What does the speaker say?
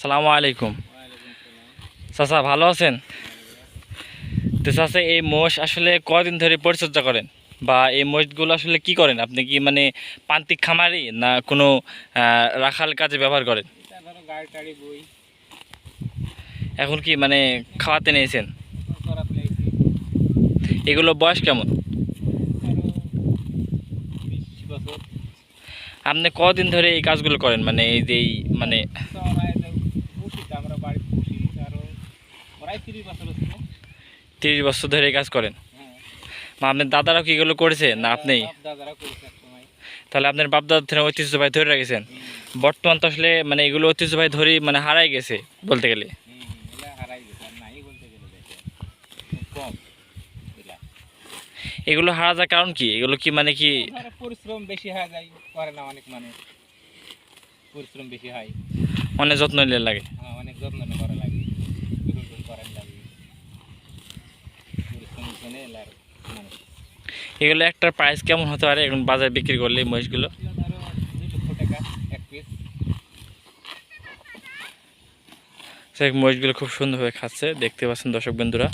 সালামু আলাইকুম। চাচা, ভালো আছেন? তো চাচা, এই মোষ আসলে কদিন ধরে পরিচর্যা করেন? বা এই মোষগুলো আসলে কি করেন? আপনি কি মানে প্রান্তিক খামারি না কোনো রাখাল কাজে ব্যবহার করেন? এখন কি মানে খাওয়াতে নিয়েছেন? এগুলো বয়স কেমন? আপনি কদিন ধরে এই কাজগুলো করেন? মানে এই যে মানে চড়াই পুষি তো আমরা বাড়ি পুষি আরও প্রায় তিরিশ বছর হচ্ছে। তিরিশ বছর ধরে কাজ করেন? হ্যাঁ। আপনার দাদারাও কি এগুলো করেছে? না আপনি দাদারা এক সময় তাহলে আপনার বাপ দাদা থেকে ঐতিহ্যবাহী ধরে রেখেছেন। বর্তমান তো আসলে মানে এগুলো ঐতিহ্যবাহী ধরেই মানে হারাই গেছে বলতে গেলে। এগুলা হারা যাওয়ার কারণ কি? এগুলো কি মানে কি? পরিশ্রম বেশি হয়ে যায় করে না অনেক মানুষ। পরিশ্রম বেশি হয়। অনেক যত্ন নিলে লাগে। হ্যাঁ, এগুলো একটা প্রাইস কেমন হতে পারে? এখন বাজারে বিক্রি করলে মহিষগুলো। মহিষগুলো খুব সুন্দরভাবে খাচ্ছে। দেখতে পাচ্ছেন দর্শক বন্ধুরা।